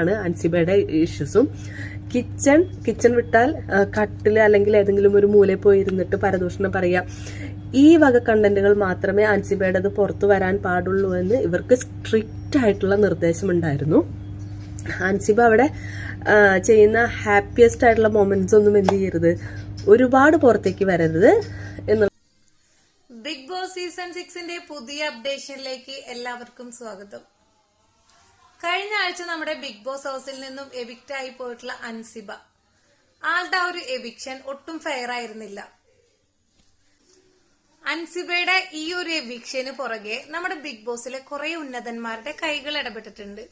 ആണ് അൻസിബയുടെ ഇഷ്യൂസും. Kitchen kitchen വിട്ടാൽ കട്ടിൽ അല്ലെങ്കിൽ ഏതെങ്കിലും ഒരു മൂലയിൽ പോയി ഇരുന്നിട്ട് പരദൂഷണം പറയുക. ഈ വക കണ്ടന്റുകൾ മാത്രമേ അൻസിബയുടേത് പുറത്തു വരാൻ പാടുള്ളൂ എന്ന് ഇവർക്ക് സ്ട്രിക്റ്റ് ആയിട്ടുള്ള നിർദ്ദേശമുണ്ടായിരുന്നു അൻസിബ അവിടെ ചെയ്യുന്ന ഹാപ്പിയസ്റ്റ് ആയിട്ടുള്ള മൊമെന്റ്സ് ഒന്നും എന്ത് ചെയ്യരുത്. ഒരുപാട് പുറത്തേക്ക് വരരുത് എന്നുള്ള ബിഗ് ബോസ് സീസൺ സിക്സിന്റെ പുതിയ അപ്ഡേഷനിലേക്ക് എല്ലാവർക്കും സ്വാഗതം. കഴിഞ്ഞ ആഴ്ച നമ്മുടെ ബിഗ് ബോസ് ഹൗസിൽ നിന്നും എവിക്റ്റ് ആയി പോയിട്ടുള്ള അൻസിബ. ആളുടെ ഒരു എവിക്ഷൻ ഒട്ടും ഫെയർ ആയിരുന്നില്ല. അൻസിബയുടെ ഈ ഒരു എവിക്ഷന് പുറകെ നമ്മുടെ ബിഗ് ബോസിലെ കുറെ ഉന്നതന്മാരുടെ കൈകൾ ഇടപെട്ടിട്ടുണ്ട്.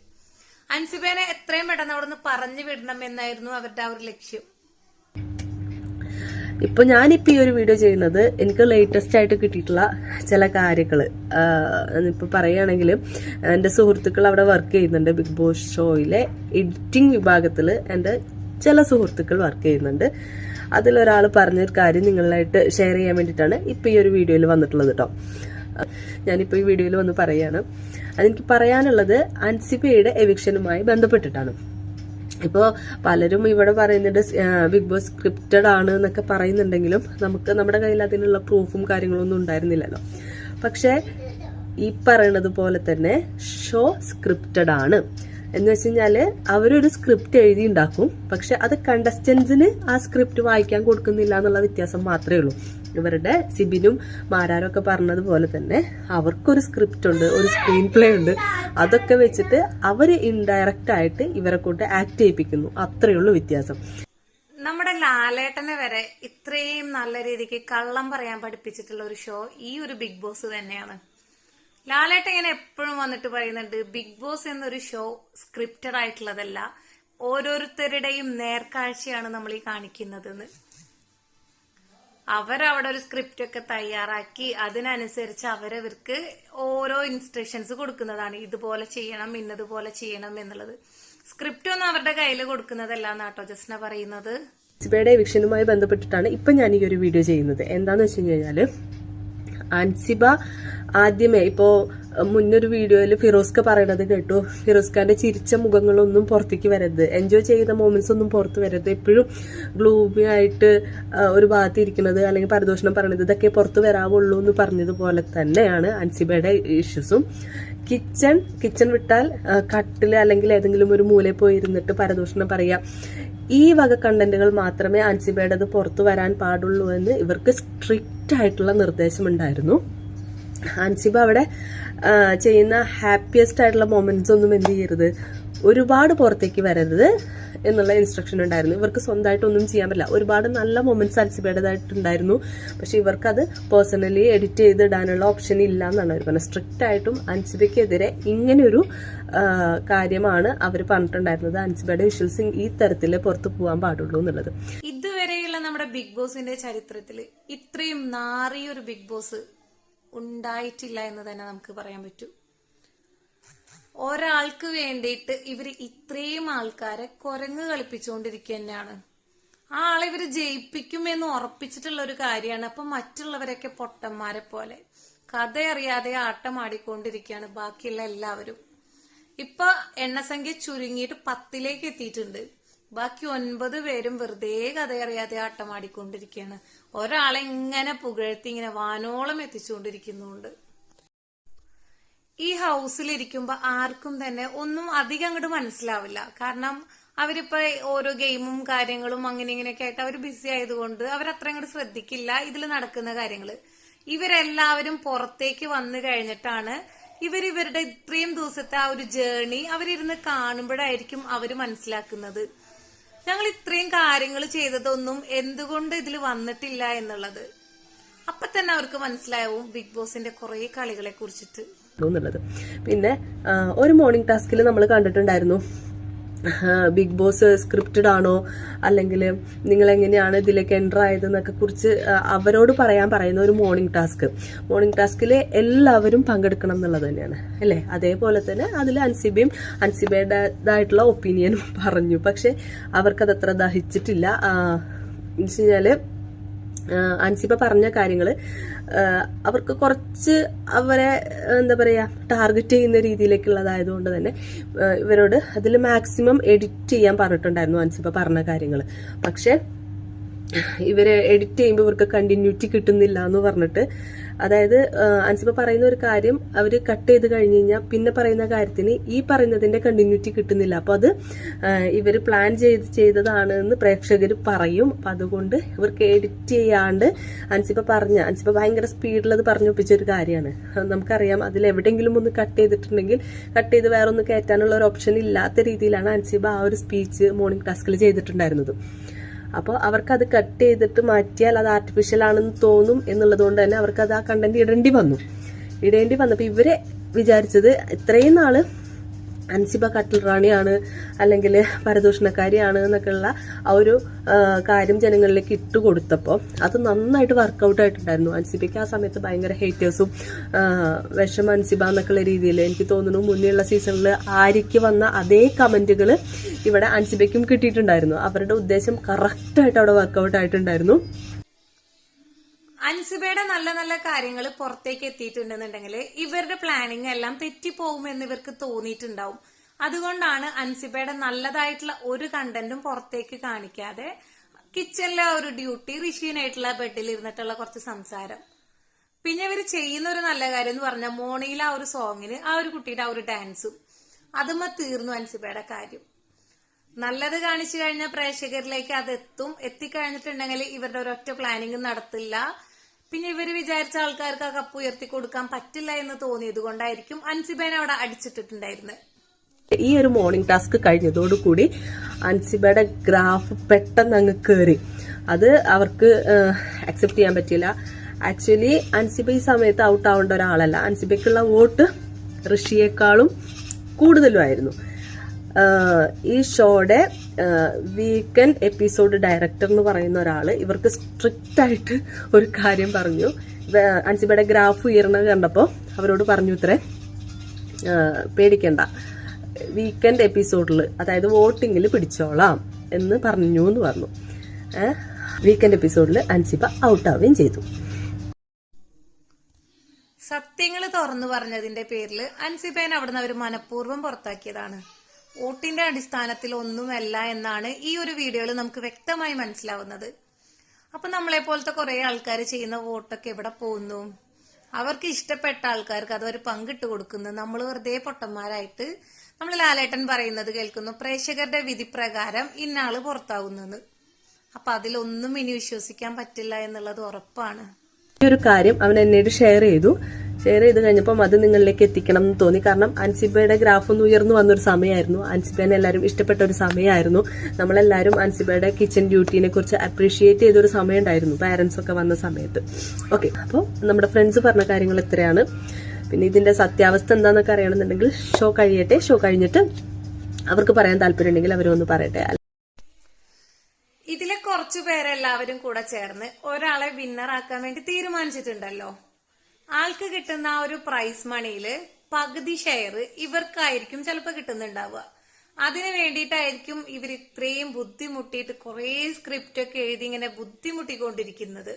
അൻസിബേനെ എത്രയും പെട്ടെന്ന് അവിടെ നിന്ന് പറഞ്ഞു വിടണം എന്നായിരുന്നു അവരുടെ ആ ഒരു ലക്ഷ്യം. ഇപ്പൊ ഞാനിപ്പോ ഈ ഒരു വീഡിയോ ചെയ്യുന്നത് എനിക്ക് ലേറ്റസ്റ്റ് ആയിട്ട് കിട്ടിയിട്ടുള്ള ചില കാര്യങ്ങൾ. ഇപ്പൊ പറയുകയാണെങ്കിൽ എന്റെ സുഹൃത്തുക്കൾ അവിടെ വർക്ക് ചെയ്യുന്നുണ്ട് ബിഗ് ബോസ് ഷോയിലെ എഡിറ്റിംഗ് വിഭാഗത്തിൽ എന്റെ ചില സുഹൃത്തുക്കൾ വർക്ക് ചെയ്യുന്നുണ്ട്. അതിലൊരാൾ പറഞ്ഞൊരു കാര്യം നിങ്ങളായിട്ട് ഷെയർ ചെയ്യാൻ വേണ്ടിയിട്ടാണ് ഇപ്പൊ ഈ ഒരു വീഡിയോയിൽ വന്നിട്ടുള്ളത് കേട്ടോ ഞാനിപ്പോൾ ഈ വീഡിയോയിൽ വന്ന് പറയാണ് അതെനിക്ക് പറയാനുള്ളത് അൻസിബയുടെ എവിക്ഷനുമായി ബന്ധപ്പെട്ടിട്ടാണ്. ഇപ്പോൾ പലരും ഇവിടെ പറയുന്നുണ്ട് ബിഗ് ബോസ് സ്ക്രിപ്റ്റഡ് ആണ് എന്നൊക്കെ പറയുന്നുണ്ടെങ്കിലും നമുക്ക് നമ്മുടെ കയ്യിൽ അതിനുള്ള പ്രൂഫും കാര്യങ്ങളൊന്നും ഉണ്ടായിരുന്നില്ലല്ലോ. പക്ഷേ ഈ പറയണത് പോലെ തന്നെ ഷോ സ്ക്രിപ്റ്റഡ് ആണ്. എന്ന് വെച്ച് കഴിഞ്ഞാൽ അവരൊരു സ്ക്രിപ്റ്റ് എഴുതി ഉണ്ടാക്കും പക്ഷെ അത് കണ്ടസ്റ്റൻസിന് ആ സ്ക്രിപ്റ്റ് വായിക്കാൻ കൊടുക്കുന്നില്ല എന്നുള്ള വ്യത്യാസം മാത്രമേ ഉള്ളൂ. ഇവരുടെ സിബിനും മാരാരും ഒക്കെ പറഞ്ഞതുപോലെ തന്നെ അവർക്കൊരു സ്ക്രിപ്റ്റ് ഉണ്ട് ഒരു സ്ക്രീൻ പ്ലേ ഉണ്ട്. അതൊക്കെ വെച്ചിട്ട് അവർ ഇൻഡയറക്റ്റ് ആയിട്ട് ഇവരെ കൊണ്ട് ആക്ട് ചെയ്യിപ്പിക്കുന്നു. അത്രയേ ഉള്ളൂ വ്യത്യാസം. നമ്മുടെ ലാലേട്ടനെ വരെ ഇത്രയും നല്ല രീതിക്ക് കള്ളം പറയാൻ പഠിപ്പിച്ചിട്ടുള്ള ഒരു ഷോ ഈ ഒരു ബിഗ് ബോസ് തന്നെയാണ്. ലാലേട്ടൻ ഇങ്ങനെ എപ്പോഴും വന്നിട്ട് പറയുന്നുണ്ട് ബിഗ് ബോസ് എന്നൊരു ഷോ സ്ക്രിപ്റ്റഡ് ആയിട്ടുള്ളതല്ല. ഓരോരുത്തരുടെയും നേർക്കാഴ്ചയാണ് നമ്മൾ ഈ കാണിക്കുന്നതെന്ന്. അവരവിടെ ഒരു സ്ക്രിപ്റ്റ് ഒക്കെ തയ്യാറാക്കി അതിനനുസരിച്ച് അവരവർക്ക് ഓരോ ഇൻസ്ട്രക്ഷൻസ് കൊടുക്കുന്നതാണ്. ഇതുപോലെ ചെയ്യണം ഇന്നതുപോലെ ചെയ്യണം എന്നുള്ളത്. സ്ക്രിപ്റ്റ് ഒന്നും അവരുടെ കയ്യിൽ കൊടുക്കുന്നതല്ല എന്നാട്ടോ ജസ്ന പറയുന്നത്. അൻസിബയുടെ എവിക്ഷനുമായി ബന്ധപ്പെട്ടിട്ടാണ് ഇപ്പൊ ഞാൻ ഈ ഒരു വീഡിയോ ചെയ്യുന്നത്. എന്താന്ന് വെച്ച് കഴിഞ്ഞാൽ ആൻസിബ ആദ്യമേ ഇപ്പോ മുന്നൊരു വീഡിയോയിൽ ഫിറോസ്ക പറയണത് കേട്ടു. ഫിറോസ്ഖാന്റെ ചിരിച്ച മുഖങ്ങളൊന്നും പുറത്തേക്ക് വരരുത്. എൻജോയ് ചെയ്യുന്ന മൊമെന്റ്സ് ഒന്നും പുറത്ത് വരരുത്. എപ്പോഴും ഗ്ലൂബി ആയിട്ട് ഒരു ഭാഗത്ത് ഇരിക്കുന്നത് അല്ലെങ്കിൽ പരദോഷണം പറയണത് ഇതൊക്കെ പുറത്ത് വരാവുള്ളൂ എന്ന് പറഞ്ഞതുപോലെ തന്നെയാണ് അൻസിബയുടെ ഇഷ്യൂസും കിച്ചൺ കിച്ചൺ വിട്ടാൽ കട്ടിൽ അല്ലെങ്കിൽ ഏതെങ്കിലും ഒരു മൂലയിൽ പോയി ഇരുന്നിട്ട് പരദൂഷണം പറയുക. ഈ വക കണ്ടന്റുകൾ മാത്രമേ അൻസിബയുടേത് പുറത്തു വരാൻ പാടുള്ളൂ എന്ന് ഇവർക്ക് സ്ട്രിക്റ്റ് ആയിട്ടുള്ള നിർദ്ദേശമുണ്ടായിരുന്നു. അൻസിബ അവിടെ ചെയ്യുന്ന ഹാപ്പിയസ്റ്റ് ആയിട്ടുള്ള മൊമെന്റ്സ് ഒന്നും എന്ത് ചെയ്യരുത്. ഒരുപാട് പുറത്തേക്ക് വരരുത് എന്നുള്ള ഇൻസ്ട്രക്ഷൻ ഉണ്ടായിരുന്നു. ഇവർക്ക് സ്വന്തമായിട്ടൊന്നും ചെയ്യാൻ പറ്റില്ല. ഒരുപാട് നല്ല മൊമെന്റ്സ് അൻസിബയുടേതായിട്ടുണ്ടായിരുന്നു പക്ഷേ ഇവർക്ക് അത് പേഴ്സണലി എഡിറ്റ് ചെയ്ത് ഇടാനുള്ള ഓപ്ഷൻ ഇല്ല എന്നാണ് അവർ പറഞ്ഞത്. സ്ട്രിക്റ്റ് ആയിട്ടും അൻസിബയ്ക്കെതിരെ ഇങ്ങനെയൊരു കാര്യമാണ് അവർ പറഞ്ഞിട്ടുണ്ടായിരുന്നത്. അൻസിബയുടെ വിഷ്വൽസ് ഈ തരത്തിൽ പുറത്ത് പോകാൻ പാടുള്ളൂ എന്നുള്ളത്. ഇതുവരെയുള്ള നമ്മുടെ ബിഗ് ബോസിന്റെ ചരിത്രത്തിൽ ഇത്രയും നാറിയൊരു ബിഗ് ബോസ് ഉണ്ടായിട്ടില്ല എന്ന് തന്നെ നമുക്ക് പറയാൻ പറ്റൂ. ഒരാൾക്ക് വേണ്ടിയിട്ട് ഇവർ ഇത്രയും ആൾക്കാരെ കുരങ്ങ് കളിപ്പിച്ചുകൊണ്ടിരിക്കുക തന്നെയാണ് ആ ആളെ ഇവർ ജയിപ്പിക്കുമെന്ന് ഉറപ്പിച്ചിട്ടുള്ള ഒരു കാര്യമാണ്. അപ്പൊ മറ്റുള്ളവരൊക്കെ പൊട്ടന്മാരെ പോലെ. കഥ അറിയാതെ ആട്ടം ആടിക്കൊണ്ടിരിക്കുകയാണ് ബാക്കിയുള്ള എല്ലാവരും. ഇപ്പൊ എണ്ണസംഖ്യ ചുരുങ്ങിയിട്ട് പത്തിലേക്ക് എത്തിയിട്ടുണ്ട്. ബാക്കി ഒൻപത് പേരും വെറുതെ കഥയറിയാതെ ആട്ടമാടിക്കൊണ്ടിരിക്കുകയാണ് ഒരാളെ ഇങ്ങനെ പുകഴ്ത്തി ഇങ്ങനെ വാനോളം എത്തിച്ചുകൊണ്ടിരിക്കുന്നുണ്ട്. ഈ ഹൗസിൽ ഹൗസിലിരിക്കുമ്പോ ആർക്കും തന്നെ ഒന്നും അധികം അങ്ങോട്ട് മനസ്സിലാവില്ല. കാരണം അവരിപ്പോ ഓരോ ഗെയിമും കാര്യങ്ങളും അങ്ങനെ ഇങ്ങനെയൊക്കെ ആയിട്ട് അവർ ബിസി ആയതുകൊണ്ട് അവർ അത്ര അങ്ങോട്ട് ശ്രദ്ധിക്കില്ല ഇതിൽ നടക്കുന്ന കാര്യങ്ങൾ. ഇവരെല്ലാവരും പുറത്തേക്ക് വന്നു കഴിഞ്ഞിട്ടാണ് ഇവർ ഇത്രയും ദിവസത്തെ ആ ഒരു ജേണി അവരിരുന്ന് കാണുമ്പോഴായിരിക്കും അവർ മനസ്സിലാക്കുന്നത്. ഞങ്ങൾ ഇത്രയും കാര്യങ്ങൾ ചെയ്തതൊന്നും എന്തുകൊണ്ട് ഇതിൽ വന്നിട്ടില്ല എന്നുള്ളത് അപ്പൊ തന്നെ അവർക്ക് മനസ്സിലാവും ബിഗ് ബോസിന്റെ കുറെ കളികളെ കുറിച്ചിട്ട്. പിന്നെ ഒരു മോർണിംഗ് ടാസ്കിൽ നമ്മൾ കണ്ടിട്ടുണ്ടായിരുന്നു ബിഗ് ബോസ് സ്ക്രിപ്റ്റഡ് ആണോ? അല്ലെങ്കിൽ നിങ്ങൾ എങ്ങനെയാണ് ഇതിലേക്ക് എന്റർ ആയതെന്നൊക്കെ കുറിച്ച് അവരോട് പറയാൻ പറയുന്ന ഒരു മോർണിംഗ് ടാസ്ക് മോർണിംഗ് ടാസ്കിൽ എല്ലാവരും പങ്കെടുക്കണം എന്നുള്ളത് തന്നെയാണ്. അല്ലേ? അതേപോലെ തന്നെ അതിൽ അൻസിബയും അൻസിബയുടേതായിട്ടുള്ള ഒപ്പീനിയനും പറഞ്ഞു. പക്ഷെ അവർക്കത് അത്ര ദഹിച്ചിട്ടില്ല എന്ന് വെച്ച് കഴിഞ്ഞാൽ ആഹ് അൻസിബ പറഞ്ഞ കാര്യങ്ങൾ അവർക്ക് കുറച്ച് അവരെ എന്താ പറയുക ടാർഗറ്റ് ചെയ്യുന്ന രീതിയിലേക്കുള്ളതായതുകൊണ്ട് തന്നെ ഇവരോട് അതിൽ മാക്സിമം എഡിറ്റ് ചെയ്യാൻ പറഞ്ഞിട്ടുണ്ടായിരുന്നു അൻസിബ പറഞ്ഞ കാര്യങ്ങൾ പക്ഷെ ഇവർ എഡിറ്റ് ചെയ്യുമ്പോൾ ഇവർക്ക് കണ്ടിന്യൂറ്റി കിട്ടുന്നില്ല എന്ന് പറഞ്ഞിട്ട്. അതായത് അൻസിബ പറയുന്ന ഒരു കാര്യം അവർ കട്ട് ചെയ്ത് കഴിഞ്ഞ് കഴിഞ്ഞാൽ പിന്നെ പറയുന്ന കാര്യത്തിന് ഈ പറയുന്നതിന്റെ കണ്ടിന്യൂറ്റി കിട്ടുന്നില്ല. അപ്പൊ അത് ഇവർ പ്ലാൻ ചെയ്ത് ചെയ്തതാണ് എന്ന് പ്രേക്ഷകർ പറയും. അപ്പൊ അതുകൊണ്ട് ഇവർക്ക് എഡിറ്റ് ചെയ്യാണ്ട് അൻസിബ പറഞ്ഞ അൻസിബ ഭയങ്കര സ്പീഡിൽ അത് പറഞ്ഞൊപ്പിച്ച ഒരു കാര്യമാണ്. നമുക്കറിയാം അതിൽ എവിടെയെങ്കിലും ഒന്ന് കട്ട് ചെയ്തിട്ടുണ്ടെങ്കിൽ കട്ട് ചെയ്ത് വേറെ ഒന്ന് കയറ്റാനുള്ള ഒരു ഓപ്ഷൻ ഇല്ലാത്ത രീതിയിലാണ് അൻസിബ ആ ഒരു സ്പീച്ച് മോർണിംഗ് ടാസ്കിൽ ചെയ്തിട്ടുണ്ടായിരുന്നത്. അപ്പോൾ അത് കട്ട് ചെയ്തിട്ട് മാറ്റിയാൽ അത് ആർട്ടിഫിഷ്യൽ ആണെന്ന് തോന്നും എന്നുള്ളത് കൊണ്ട് തന്നെ അവർക്ക് അത് ആ കണ്ടന്റ് ഇടേണ്ടി വന്നു. ഇടേണ്ടി വന്നപ്പോൾ ഇവരെ വിചാരിച്ചത് ഇത്രയും നാൾ അൻസിബ കട്ടിൽ റാണിയാണ് അല്ലെങ്കിൽ പരദൂഷണക്കാരിയാണ് എന്നൊക്കെയുള്ള ആ ഒരു കാര്യം ജനങ്ങളിലേക്ക് ഇട്ട് കൊടുത്തപ്പോൾ അത് നന്നായിട്ട് വർക്കൗട്ട് ആയിട്ടുണ്ടായിരുന്നു. അൻസിബയ്ക്ക് ആ സമയത്ത് ഭയങ്കര ഹേറ്റേഴ്സും വിഷം അൻസിബ എന്നൊക്കെയുള്ള രീതിയിൽ എനിക്ക് തോന്നുന്നു മുന്നേയുള്ള സീസണിൽ ആര്യയ്ക്ക് വന്ന അതേ കമന്റുകൾ ഇവിടെ അൻസിബയ്ക്കും കിട്ടിയിട്ടുണ്ടായിരുന്നു. അവരുടെ ഉദ്ദേശം കറക്റ്റായിട്ട് അവിടെ വർക്കൗട്ട് ആയിട്ടുണ്ടായിരുന്നു. അൻസിബയുടെ നല്ല നല്ല കാര്യങ്ങൾ പുറത്തേക്ക് എത്തിയിട്ടുണ്ടെന്നുണ്ടെങ്കിൽ ഇവരുടെ പ്ലാനിങ് എല്ലാം തെറ്റിപ്പോകുമെന്ന് ഇവർക്ക് തോന്നിയിട്ടുണ്ടാവും. അതുകൊണ്ടാണ് അൻസിബയുടെ നല്ലതായിട്ടുള്ള ഒരു കണ്ടന്റും പുറത്തേക്ക് കാണിക്കാതെ കിച്ചണിലെ ഒരു ഡ്യൂട്ടി ഋഷീനായിട്ടുള്ള ബെഡിൽ ഇരുന്നിട്ടുള്ള കുറച്ച് സംസാരം. പിന്നെ ഇവർ ചെയ്യുന്ന ഒരു നല്ല കാര്യം എന്ന് പറഞ്ഞാൽ മോണിയിലെ ആ ഒരു സോങ്ങിന് ആ ഒരു കുട്ടിയുടെ ആ ഒരു ഡാൻസും അതുമ്മ തീർന്നു അൻസിബയുടെ കാര്യം. നല്ലത് കാണിച്ചു കഴിഞ്ഞാൽ പ്രേക്ഷകരിലേക്ക് അത് എത്തും. എത്തിക്കഴിഞ്ഞിട്ടുണ്ടെങ്കിൽ ഇവരുടെ ഒരൊറ്റ പ്ലാനിങ് നടത്തില്ല. പിന്നെ ഇവർ വിചാരിച്ച ആൾക്കാർക്ക് ആ കപ്പ് ഉയർത്തി കൊടുക്കാൻ പറ്റില്ല എന്ന് തോന്നിയത് കൊണ്ടായിരിക്കും അൻസിബേനെ അവിടെ അടിച്ചിട്ടിട്ടുണ്ടായിരുന്നത് ഈ ഒരു മോർണിംഗ് ടാസ്ക് കഴിഞ്ഞതോടുകൂടി അൻസിബയുടെ ഗ്രാഫ് പെട്ടെന്ന് അങ്ങ് കയറി അത് അവർക്ക് അക്സെപ്റ്റ് ചെയ്യാൻ പറ്റില്ല ആക്ച്വലി അൻസിബ ഈ സമയത്ത് ഔട്ട് ആവേണ്ട ഒരാളല്ല. അൻസിബയ്ക്കുള്ള വോട്ട് ഋഷിയേക്കാളും കൂടുതലുമായിരുന്നു. ഈ ഷോയുടെ വീക്കെൻഡ് എപ്പിസോഡ് ഡയറക്ടർ എന്ന് പറയുന്ന ഒരാൾ ഇവർക്ക് സ്ട്രിക്റ്റ് ആയിട്ട് ഒരു കാര്യം പറഞ്ഞു. അൻസിബയുടെ ഗ്രാഫ് ഉയർന്നത് കണ്ടപ്പോൾ അവരോട് പറഞ്ഞു ഇത്രേ പേടിക്കണ്ട. വീക്കെൻഡ് എപ്പിസോഡിൽ അതായത് വോട്ടിങ്ങിൽ പിടിച്ചോളാം എന്ന് പറഞ്ഞു എന്ന് പറഞ്ഞു. വീക്കെൻഡ് എപ്പിസോഡിൽ അൻസിബ ഔട്ട് ആവുകയും ചെയ്തു. സത്യങ്ങൾ തുറന്നു പറഞ്ഞതിന്റെ പേരിൽ അൻസിബേൻ അവിടുന്ന് അവർ മനഃപൂർവം പുറത്താക്കിയതാണ്. വോട്ടിന്റെ അടിസ്ഥാനത്തിൽ ഒന്നുമല്ല എന്നാണ് ഈ ഒരു വീഡിയോയിൽ നമുക്ക് വ്യക്തമായി മനസ്സിലാവുന്നത്. അപ്പൊ നമ്മളെ പോലത്തെ കുറെ ആൾക്കാർ ചെയ്യുന്ന വോട്ടൊക്കെ എവിടെ പോകുന്നു? അവർക്ക് ഇഷ്ടപ്പെട്ട ആൾക്കാർക്ക് അത് ഒരു പങ്കിട്ട് കൊടുക്കുന്നു. നമ്മൾ വെറുതെ പൊട്ടന്മാരായിട്ട് നമ്മൾ ലാലേട്ടൻ പറയുന്നത് കേൾക്കുന്നു പ്രേക്ഷകരുടെ വിധി പ്രകാരം ഇന്നാൾ പുറത്താവുന്നത് അപ്പൊ അതിലൊന്നും ഇനി വിശ്വസിക്കാൻ പറ്റില്ല എന്നുള്ളത് ഉറപ്പാണ്. ഈ ഒരു കാര്യം അവൻ എന്നോട് ഷെയർ ചെയ്തു. ഷെയർ ചെയ്ത് കഴിഞ്ഞപ്പം അത് നിങ്ങളിലേക്ക് എത്തിക്കണം എന്ന് തോന്നി. കാരണം അൻസിബയുടെ ഗ്രാഫ് ഒന്ന് ഉയർന്നു വന്നൊരു സമയമായിരുന്നു. അൻസിബേനെ എല്ലാവരും ഇഷ്ടപ്പെട്ട ഒരു സമയമായിരുന്നു. നമ്മളെല്ലാവരും അൻസിബയുടെ കിച്ചൺ ഡ്യൂട്ടീനെ കുറിച്ച് അപ്രീഷിയേറ്റ് ചെയ്തൊരു സമയം ഉണ്ടായിരുന്നു പാരന്റ്സ് ഒക്കെ വന്ന സമയത്ത്. ഓക്കെ അപ്പോൾ നമ്മുടെ ഫ്രണ്ട്സ് പറഞ്ഞ കാര്യങ്ങൾ ഇത്രയാണ്. പിന്നെ ഇതിന്റെ സത്യാവസ്ഥ എന്താണെന്നൊക്കെ അറിയണമെന്നുണ്ടെങ്കിൽ ഷോ കഴിയട്ടെ. ഷോ കഴിഞ്ഞിട്ട് അവർക്ക് പറയാൻ താല്പര്യമുണ്ടെങ്കിൽ അവരൊന്ന് പറയട്ടെ. ഇതിലെ കുറച്ചു പേരെല്ലാവരും കൂടെ ചേർന്ന് ഒരാളെ വിന്നർ ആക്കാൻ വേണ്ടി തീരുമാനിച്ചിട്ടുണ്ടല്ലോ. ആൾക്ക് കിട്ടുന്ന ആ ഒരു പ്രൈസ് മണിയിൽ പകുതി ഷെയർ ഇവർക്കായിരിക്കും ചിലപ്പോൾ കിട്ടുന്നുണ്ടാവുക. അതിനു വേണ്ടിയിട്ടായിരിക്കും ഇവർ ഇത്രയും ബുദ്ധിമുട്ടിയിട്ട് കുറേ സ്ക്രിപ്റ്റ് ഒക്കെ എഴുതി ഇങ്ങനെ ബുദ്ധിമുട്ടിക്കൊണ്ടിരിക്കുന്നത്.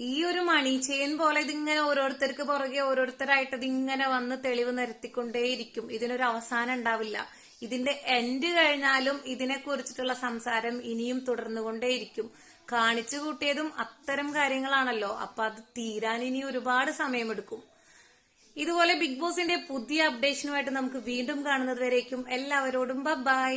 ഈ ഒരു മണി ചെയിൻ പോലെ ഇതിങ്ങനെ ഓരോരുത്തർക്ക് പുറകെ ഓരോരുത്തരായിട്ട് ഇതിങ്ങനെ വന്ന് തെളിവ് നിരത്തിക്കൊണ്ടേയിരിക്കും. ഇതിനൊരു അവസാനം ഉണ്ടാവില്ല. ഇതിന്റെ എൻഡ് കഴിഞ്ഞാലും ഇതിനെ കുറിച്ചിട്ടുള്ള സംസാരം ഇനിയും തുടർന്നുകൊണ്ടേയിരിക്കും. കാണിച്ചു കൂട്ടിയതും അത്തരം കാര്യങ്ങളാണല്ലോ. അപ്പൊ അത് തീരാൻ ഇനി ഒരുപാട് സമയമെടുക്കും. ഇതുപോലെ ബിഗ് ബോസിന്റെ പുതിയ അപ്ഡേഷനുമായിട്ട് നമുക്ക് വീണ്ടും കാണുന്നത് വരേക്കും എല്ലാവരോടും ബൈ